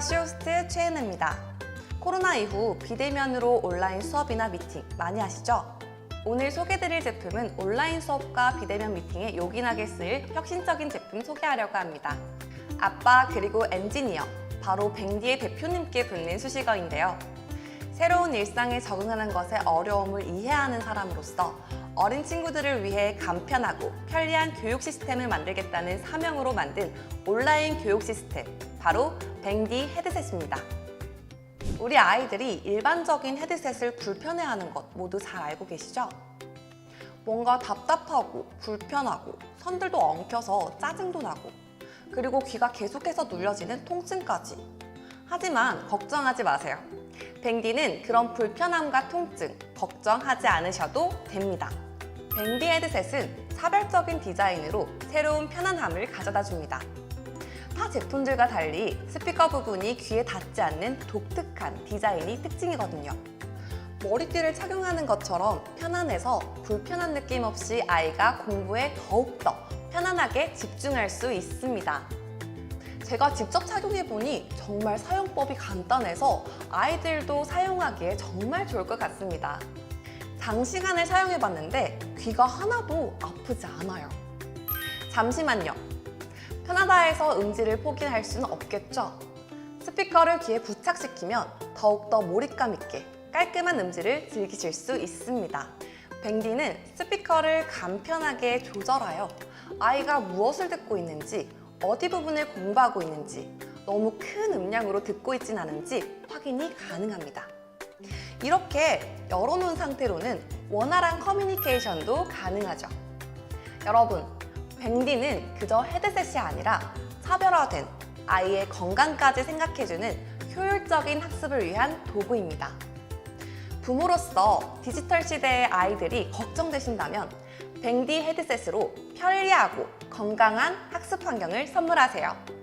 쇼호스트 최은혜입니다. 코로나 이후 비대면으로 온라인 수업이나 미팅 많이 하시죠? 오늘 소개드릴 제품은 온라인 수업과 비대면 미팅에 요긴하게 쓰일 혁신적인 제품 소개하려고 합니다. 아빠 그리고 엔지니어, 바로 뱅디의 대표님께 붙는 수식어인데요. 새로운 일상에 적응하는 것에 어려움을 이해하는 사람으로서 어린 친구들을 위해 간편하고 편리한 교육 시스템을 만들겠다는 사명으로 만든 온라인 교육 시스템, 바로 뱅디 헤드셋입니다. 우리 아이들이 일반적인 헤드셋을 불편해하는 것 모두 잘 알고 계시죠? 뭔가 답답하고 불편하고 선들도 엉켜서 짜증도 나고 그리고 귀가 계속해서 눌려지는 통증까지. 하지만 걱정하지 마세요. 뱅디는 그런 불편함과 통증 걱정하지 않으셔도 됩니다. 뱅디 헤드셋은 차별적인 디자인으로 새로운 편안함을 가져다 줍니다. 타 제품들과 달리 스피커 부분이 귀에 닿지 않는 독특한 디자인이 특징이거든요. 머리띠를 착용하는 것처럼 편안해서 불편한 느낌 없이 아이가 공부에 더욱더 편안하게 집중할 수 있습니다. 제가 직접 착용해보니 정말 사용법이 간단해서 아이들도 사용하기에 정말 좋을 것 같습니다. 장시간을 사용해봤는데 귀가 하나도 아프지 않아요. 잠시만요. 해서 음질을 포기할 수는 없겠죠? 스피커를 귀에 부착시키면 더욱더 몰입감 있게 깔끔한 음질을 즐기실 수 있습니다. 뱅디는 스피커를 간편하게 조절하여 아이가 무엇을 듣고 있는지, 어디 부분을 공부하고 있는지, 너무 큰 음량으로 듣고 있진 않은지 확인이 가능합니다. 이렇게 열어놓은 상태로는 원활한 커뮤니케이션도 가능하죠. 여러분, 뱅디는 그저 헤드셋이 아니라 차별화된 아이의 건강까지 생각해주는 효율적인 학습을 위한 도구입니다. 부모로서 디지털 시대의 아이들이 걱정되신다면 뱅디 헤드셋으로 편리하고 건강한 학습 환경을 선물하세요.